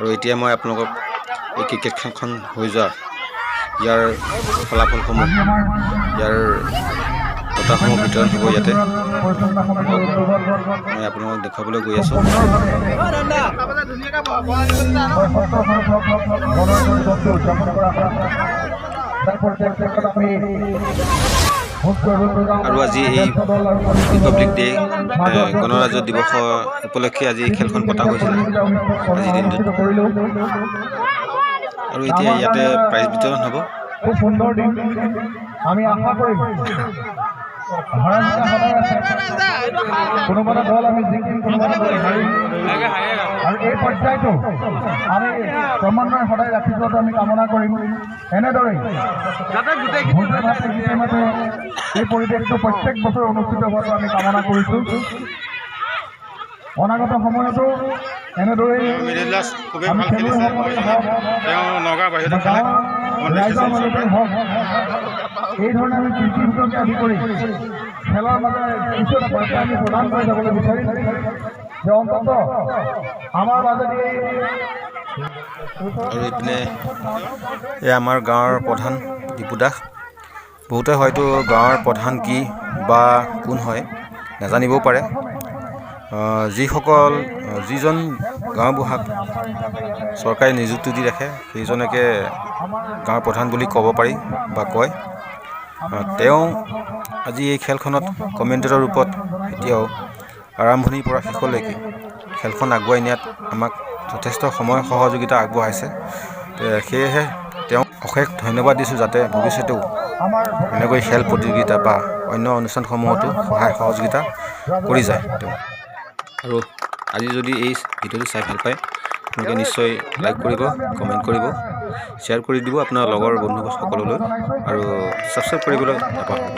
আৰু এতিয়া মই আপোনালোকক এই ক্ৰিকেট খেলখন হৈ যোৱা ইয়াৰ ফলাফলসমূহ, ইয়াৰ বঁটাসমূহ বিতৰণ হ'ব ইয়াতে। মই আপোনালোকক দেখুৱাবলৈ গৈ আছোঁ। আৰু আজি এই ৰিপাব্লিক ডে' গণৰাজ্য দিৱস উপলক্ষে আজি খেলখন পতা হৈছিলে আজিৰ দিনটোত। আৰু এতিয়া ইয়াতে প্ৰাইজ বিতৰণ হ'ব। খুব সুন্দৰ দিন। আমি আশা কৰিম। কোনোবা দল আমি জিকিম কোনোবা দল আৰু এই পৰ্যায়টো আমি ক্ৰমান্বয়ে সদায় ৰাখি যোৱাটো আমি কামনা কৰিম মাতে এই পৰিৱেশটো প্ৰত্যেক বছৰ অনুষ্ঠিত হোৱাটো আমি কামনা কৰিছোঁ অনাগত সময়তো গাঁৱৰ ৰাইজৰ মাজতে হওক এই ধৰণে আমি কৃষি বিভাগকে আদি কৰি খেলৰ মাজেৰে কিছু এটা বাৰ্তা আমি প্ৰদান কৰি যাবলৈ বিচাৰিম। যে অন্তত আমাৰ মাজেদি আৰু ইপিনে এই আমাৰ গাঁৱৰ প্ৰধান দীপু দাস। বহুতে হয়তো গাঁৱৰ প্ৰধান কি বা কোন হয় নাজানিবও পাৰে। যিসকল যিজন গাঁওবুঢ়াক চৰকাৰে নিযুক্তি দি ৰাখে সেইজনকে গাঁৱৰ প্ৰধান বুলি ক'ব পাৰি বা কয়। তেওঁ আজি এই খেলখনত কমেণ্টেটৰ ৰূপত এতিয়াও আৰম্ভণিৰ পৰা শেষলৈকে খেলখন আগুৱাই নিয়াত আমাক যথেষ্ট সময় সহযোগিতা আগবঢ়াইছে। সেয়েহে তেওঁক অশেষ ধন্যবাদ দিছোঁ যাতে ভৱিষ্যতেও এনেকৈ খেল প্ৰতিযোগিতা বা অন্য অনুষ্ঠানসমূহতো সহায় সহযোগিতা কৰি যায়। তেওঁ আৰু আজি যদি এই ভিডিঅ'টো চাই ভালো পায় আপোনালোকে নিশ্চয় লাইক কৰিব কমেণ্ট কৰিব শ্বেয়াৰ কৰি দিব আপোনাৰ লগৰ বন্ধু সকললৈ আৰু ছাবস্ক্ৰাইব কৰিবলৈ নাপাহৰিব।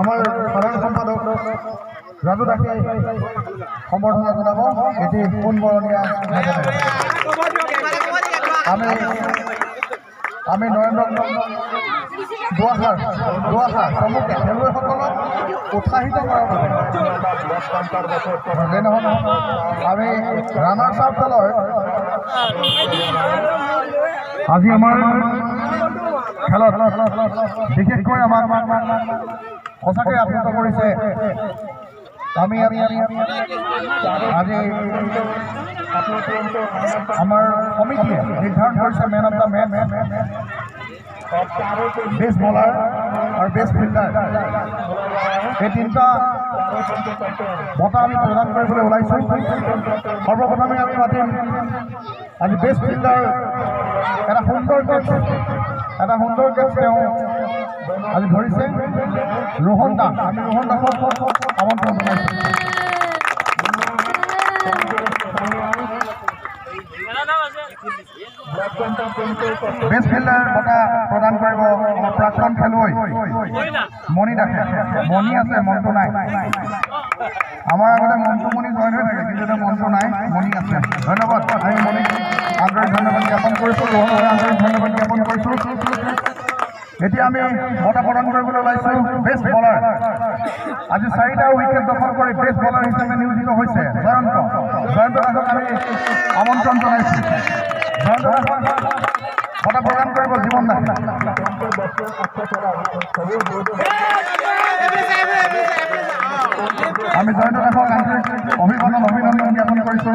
আমাৰ সাধাৰণ সম্পাদক ৰাজু দাসে সম্বৰ্ধনা জনাব এটি সোণবৰণীয়া আমি আমি নৰেন্দ্ৰ দুআষাৰ দুআষাৰ চমুকে খেলুৱৈসকলক উৎসাহিত কৰাৰ বাবে। যে নহওক আমি ৰাণাৰ চাপ দলৰ আজি আমাৰ খেলত বিশেষকৈ আমাক সঁচাকৈ আপ্লুত কৰিছে আমি আজি আমাৰ সমিতিয়ে নিৰ্ধাৰণ কৰিছে man of the match best bowler আৰু বেষ্ট ফিল্ডাৰ এই তিনিটা বঁটা আমি প্ৰদান কৰিবলৈ ওলাইছোঁ সৰ্বপ্ৰথমে আমি মাতিম আজি বেষ্ট ফিল্ডাৰ এটা সুন্দৰ কেচ এটা সুন্দৰ কেচ তেওঁ আজি ধৰিছে ৰোহন দাস। আমি ৰোহন দাসক আমন্ত্ৰণ জনাইছোঁ বেষ্ট ফিল্ডাৰ বঁটা প্ৰদান কৰিব প্ৰাক্তন খেলুৱৈ মণি দাসে। মণি আছে মনটো নাই। আমাৰ আগতে মনটো মণি জইন হৈ থাকে কিন্তু মনটো নাই মণি আছে। ধন্যবাদ। আমি মণিক আন্তৰিক ধন্যবাদ জ্ঞাপন কৰিছোঁ ৰোহনলৈ আন্তৰিক ধন্যবাদ জ্ঞাপন কৰিছোঁ। এতিয়া আমি বঁটা প্ৰদান কৰিবলৈ ওলাইছোঁ বেষ্ট বলাৰ আজি চাৰিটা উইকেট দখল কৰি বেষ্ট বলাৰ হিচাপে নিয়োজিত হৈছে জয়ন্ত। জয়ন্ত দাসক আমি আমন্ত্ৰণ জনাইছোঁ। জয়ন্ত দাসক বঁটা প্ৰদান কৰিব জীৱন আমি জয়ন্ত দাসক আন্তৰিক অভিনন্দন অভিনন্দন জ্ঞাপন কৰিছোঁ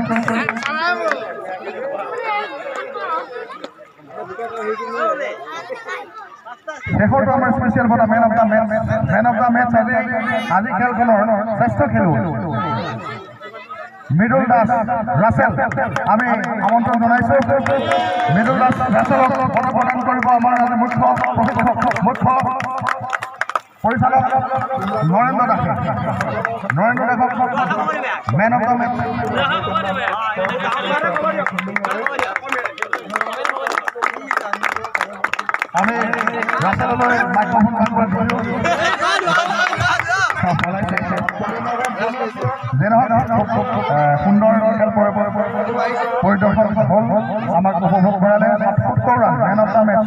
শেষৰটো আমাৰ স্পেচিয়েল বঁটা man of the match man of the match আজি আজি খেলখনৰ শ্ৰেষ্ঠ খেলুৱৈ মৃদুল দাস ৰাছেল আমি আমন্ত্ৰণ জনাইছোঁ। মৃদুল দাস ৰাছেলক বঁটা প্ৰদান কৰিব আমাৰ আজি মুখ্য মুখ্য পৰিচালক নৰেন্দ্ৰ দাসে। নৰেন্দ্ৰ দাসক মেন অফ দ্য মেচ আমি ৰাছেললৈ মাইক্ৰফোন কাম কৰিছোঁ যে নহওক এ, সুন্দৰ খেল পৰি- পৰি- পৰি- পৰিদৰ্শন হ'ল আমাক উপভোগ কৰালে সাতসত্তৰ run man of the match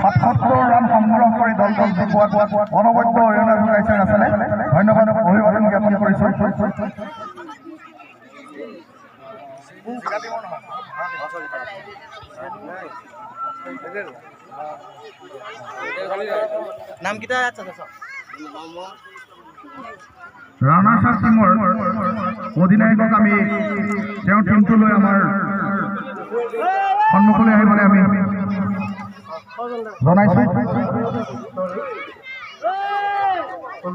সাতসত্তৰ run সংগ্ৰহ কৰি দলটোক জিকোৱাত অনবদ্য অৰিহণা যোগাইছে ৰাছেলে ধন্যবাদ অভিবাদন জ্ঞাপন কৰিছোঁ নামকেইটা আচ্ছা আচ্ছা ৰাণাচাৰ টিমৰ অধিনায়কক আমি তেওঁৰ টিমটো আমাৰ সন্মুখলৈ আহিবলৈ আমি জনাইছোঁ।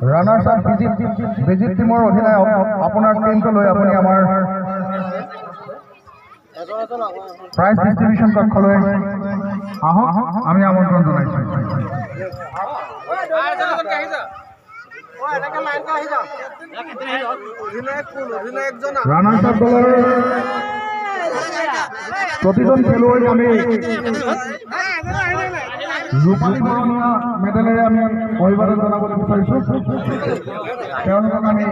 ৰাণাৰ্ছ আপ বিজিত বিজিত টিমৰ অধিনায়ক আপোনাৰ টিমটো আপুনি আমাৰ প্ৰাইজ ডিষ্ট্ৰিবিউশ্যন কক্ষলৈ আহক। আমি আমন্ত্ৰণ জনাইছোঁ। ৰাণাৰ্ছ আপ দলৰ প্ৰতিজন খেলুৱৈক আমি মেডেলেৰে আমি অভিবাদন জনাবলৈ বিচাৰিছোঁ। তেওঁলোকক আমি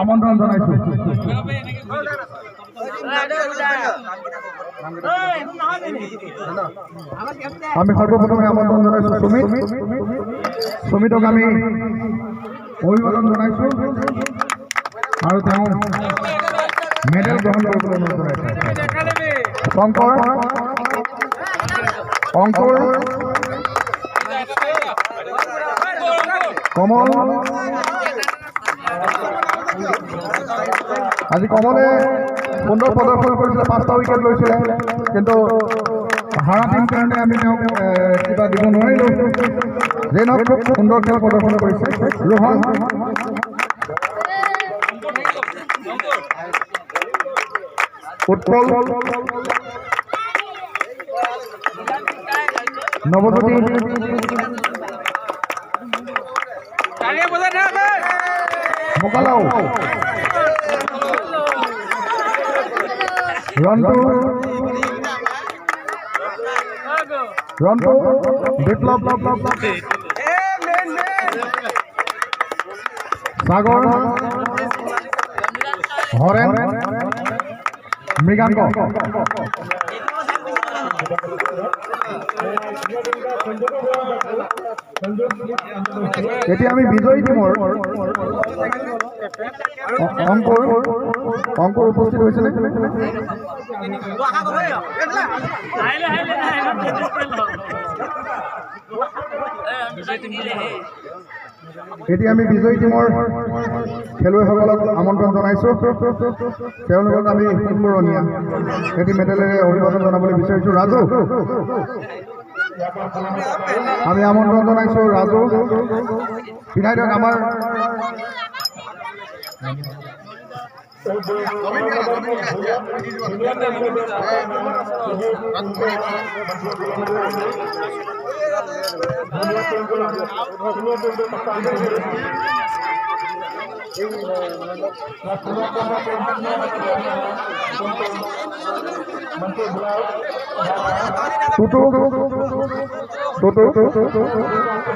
আমন্ত্ৰণ জনাইছোঁ। আমি সৰ্বপ্ৰথমে আমন্ত্ৰণ জনাইছোঁ সুমিত। সুমিতক আমি অভিবাদন জনাইছোঁ। আৰু তেওঁ মেডেল গ্ৰহণ কৰিবলৈ অনুৰোধ জনাইছোঁ। শংকৰ অংকুৰ কমল। আজি কমলে সুন্দৰ প্ৰদৰ্শন কৰিছিলে, পাঁচটা উইকেট লৈছিলে। কিন্তু হাৰা টিম কাৰণে আমি তেওঁক কিবা দিব নোৱাৰিলোঁ। যে নহওক খুব সুন্দৰ খেল প্ৰদৰ্শন কৰিছে। ৰোহন। উৎপল নৱজ্যোতি। মোকালাও। ৰন্তু ৰন্তু বিপ্লৱ সাগৰ হৰেণ মৃগাংক এতিয়া আমি বিজয়ী টিমৰ অংকুৰ অংকুৰ উপস্থিত হৈছেনে এতিয়া আমি বিজয়ী টিমৰ খেলুৱৈসকলক আমন্ত্ৰণ জনাইছোঁ। তেওঁলোকক আমি সোণবৰণীয়া এটি মেডেলেৰে অভিবাদন জনাবলৈ বিচাৰিছোঁ। ৰাজু। আমি আমন্ত্ৰণ জনাইছোঁ। ৰাজু। দিয়ক আমাৰ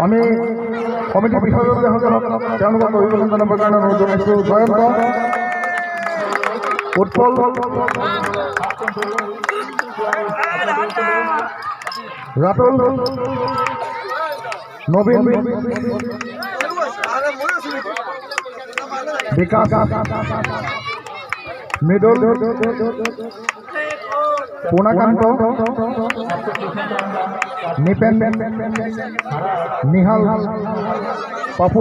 আমি কমিটিৰ বিষয়ববীয়াসকলক তেওঁলোকক অভিবাদন জনাবৰ কাৰণে অনুৰোধ জয়ন্ত উৎপল। নবীন বিকাশ। মৃদুল পূৰ্ণকান্ত নিপেন। নিহাল। পাপু।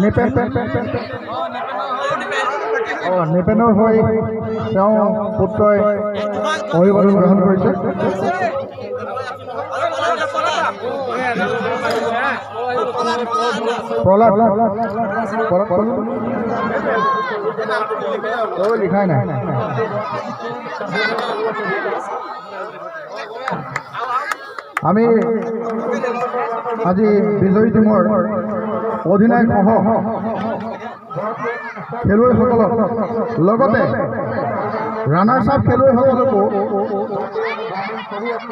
নিপেন অঁ নিপেনৰ হৈ তেওঁ পুত্ৰই অভিবাদন গ্ৰহণ কৰিছে। প্ৰহ্লাদ লিখাই নাই। আমি আজি বিজয়ী টিমৰ অধিনায়ক সহ খেলুৱৈসকলক লগতে ৰাণাৰ্ছ আপ খেলুৱৈসকলকো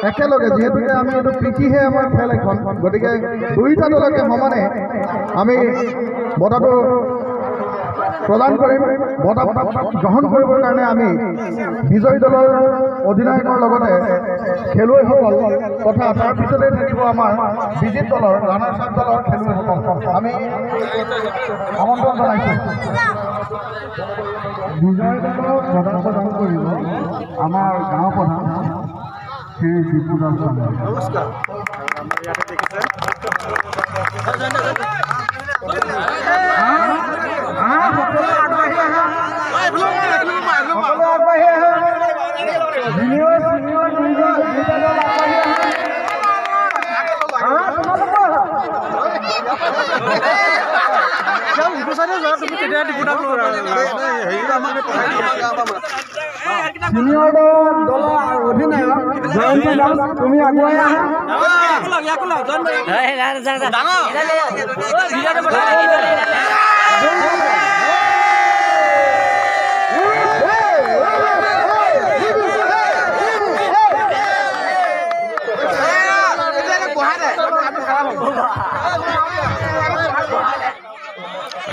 একেলগে যিহেতুকে আমি এইটো প্ৰীতিহে আমাৰ খেল এখন গতিকে দুয়োটা দলকে সমানে আমি বঁটাটো প্ৰদান কৰিম বঁটা গ্ৰহণ কৰিবৰ কাৰণে আমি বিজয়ী দলৰ অধিনায়কৰ লগতে খেলুৱৈসকল তথা তাৰ পিছতে থাকিব আমাৰ বিজিত দলৰ ৰাণা চাপ দলৰ খেলুৱৈসকল। আমি আমন্ত্ৰণ জনাইছোঁ। বিজয় দলক বঁটা প্ৰদান কৰিব আমাৰ গাঁও প্ৰধান শ্ৰী স্বামী চিনিয়ৰ দলৰ অধিনায়ক জয়ন্ত দাস তুমি আগুৱাই আহা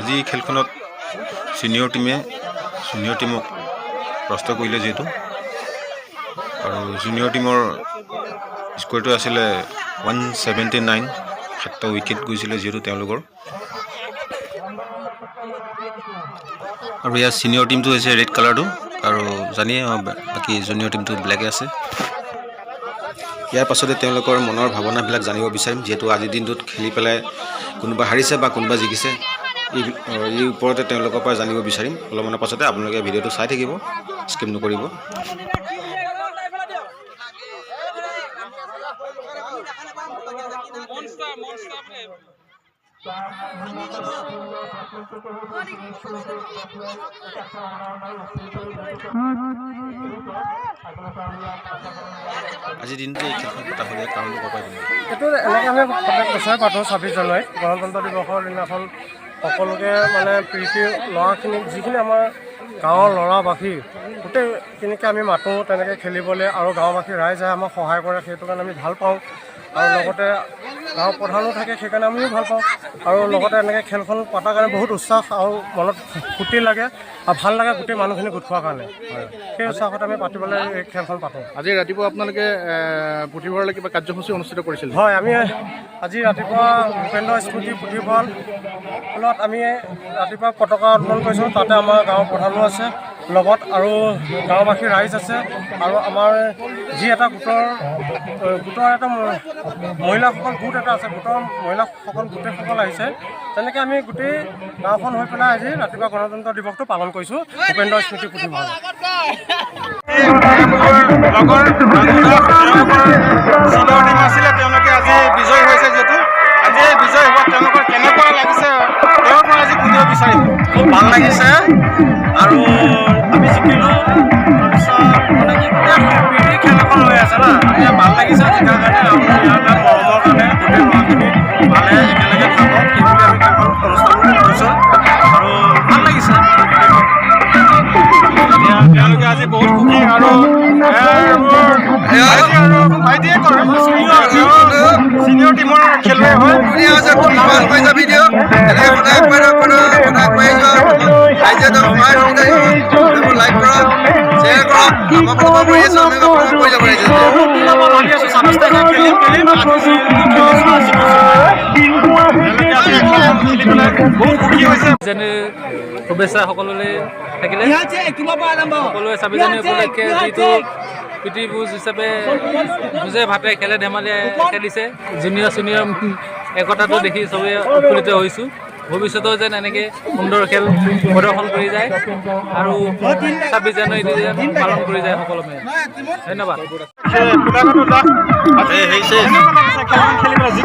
আজি খেলখনত ছিনিয়ৰ টীমে জুনিয়ৰ টীমক প্ৰস্ত কৰিলে যিহেতু। আৰু জুনিয়ৰ টীমৰ স্ক'ৰটো আছিলে ওৱান ছেভেণ্টি নাইন সাতটা উইকেট গৈছিলে যিহেতু তেওঁলোকৰ। আৰু ইয়াৰ ছিনিয়ৰ টীমটো হৈছে ৰেড কালাৰটো আৰু জানিয়ে বাকী জুনিয়ৰ টীমটো ব্লেকে আছে। ইয়াৰ পাছতে তেওঁলোকৰ মনৰ ভাৱনাবিলাক জানিব বিচাৰিম, যিহেতু আজিৰ দিনটোত খেলি পেলাই কোনোবা হাৰিছে বা কোনোবা জিকিছে। এই ওপৰতে তেওঁলোকৰ পৰা জানিব বিচাৰিম অলপমানৰ পাছতে আপোনালোকে ভিডিঅ'টো চাই থাকিব, স্কিপ নকৰিব আজিৰ দিনটো এই খেলখন পতা হ'লে নেকি? এইটো এনেকৈ আমি পাতোঁ ছাব্বিছ জানুৱাৰীত গণতন্ত্ৰ দিৱসৰ দিনাখন সকলোকে মানে প্ৰীতি ল'ৰাখিনিক যিখিনি আমাৰ গাঁৱৰ ল'ৰাবাসী, গোটেইখিনিকে আমি মাতোঁ, তেনেকৈ খেলিবলৈ আৰু গাঁওবাসী ৰাইজে আমাক সহায় কৰে, সেইটো কাৰণে আমি ভালো পাওঁ। আৰু লগতে গাঁৱৰ প্ৰধানো থাকে সেইকাৰণে আমিও ভালো পাওঁ। আৰু লগতে এনেকৈ খেলখন পতাৰ কাৰণে বহুত উৎসাহ আৰু মনত ফূৰ্তি লাগে আৰু ভালো লাগে গোটেই মানুহখিনি গোট খোৱাৰ কাৰণে। সেই উৎসাহত আমি পাতিবলৈ এই খেলখন পাতোঁ। আজি ৰাতিপুৱা আপোনালোকে এ, পুথিভঁৰালে কিবা কাৰ্যসূচী অনুষ্ঠিত কৰিছিল হয় আমি আজি ৰাতিপুৱা ভূপেন্দ্ৰ স্মৃতি পুথিভঁৰাল ফলত আমি ৰাতিপুৱা পতাকা উত্তোলন কৰিছোঁ তাতে আমাৰ গাঁৱৰ প্ৰধানো আছে। লগত আৰু গাঁওবাসী ৰাইজ আছে আৰু আমাৰ যি এটা গোটৰ গোটৰ এটা মহিলাসকল গোট এটা আছে গোটৰ মহিলাসকল গোটেইসকল আহিছে। তেনেকৈ আমি গোটেই গাঁওখন হৈ পেলাই আজি ৰাতিপুৱা গণতন্ত্ৰ দিৱসটো পালন কৰিছোঁ। ভূপেন্দ্ৰ স্মৃতি পুথিভঁৰাল আছিলে তেওঁলোকে আজি বিজয় হৈছে যিহেতু। আজি বিজয় হোৱাত তেওঁলোকৰ কেনেকুৱা লাগিছে? আজি শুনিব বিচাৰিম। খুব ভালো লাগিছে আৰু আমি জিকিলোঁ তাৰপিছত মানে কি গোটেই প্ৰীতি আজি তেওঁলোকে আজি খেলখন খেলি পেলাই বহুত সুখী হৈছে যেনে শুভেচ্ছা সকলোলৈ থাকিলে। সকলোৱে ছাব্বিছ জানুৱাৰী উপলক্ষে যিটো প্ৰীতি ভোজ হিচাপে ভোজে ভাতে খেলে ধেমালিয়ে খেলিছে। জুনিয়ৰ চিনিয়ৰ একতাটো দেখি চবেই উৎফুল্লিত হৈছোঁ। ভৱিষ্যতেও যেন এনেকৈ সুন্দৰ খেল প্ৰদৰ্শন কৰি যায় আৰু ছাব্বিছ জানুৱাৰী যেন পালন কৰি যায় সকলোৱে। ধন্যবাদ। দাস আজি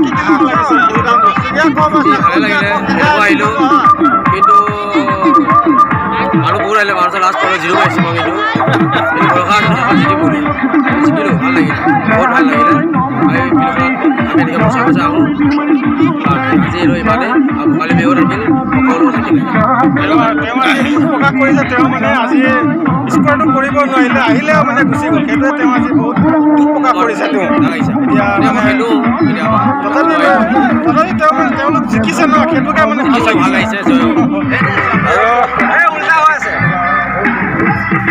জিৰ' পাইছোঁ মই কিন্তু ভৰসা জিকিম বুলি জিকিলোঁ ভালো লাগিলে বহুত ভালো লাগিলে এই আমি এনেকৈ বচাই বচাই আহোঁ আজি ইমানেই আৰু ভোগালী বিহুত আহিল থাকিলে তেওঁ মানে আজি স্ক'ৰটো কৰিব নোৱাৰিলে আহিলেও মানে গুচি গ'ল সেইটোৱে তেওঁ আজি বহুত দুখ কৰিছে তেওঁ এতিয়া মানে তথাপি তথাপি তেওঁ মানে তেওঁলোক জিকিছে ন সেইটোকে মানে ভালো লাগিছে আৰু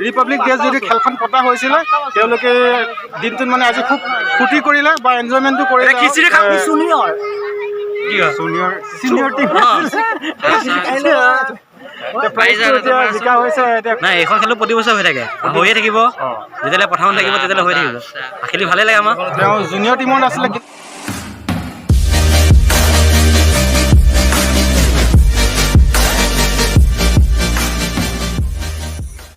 ৰিপাব্লিক ডে যদি খেলখন পতা হৈছিলে তেওঁলোকে দিনটোত মানে আজি খুব ফূৰ্তি কৰিলে বা এনজয়মেণ্টটো কৰিলে খিচিৰি খাম ছিনিয়ৰ টিম জিকা হৈছে এতিয়া নাই এইখন খেলো প্ৰতি বছৰ হৈ থাকে। হৈয়ে থাকিব। যেতিয়ালৈ প্ৰথম থাকিব তেতিয়ালৈ হৈ থাকিব। খেলি ভালেই লাগে আমাৰ। তেওঁ জুনিয়ৰ টিমত আছিলে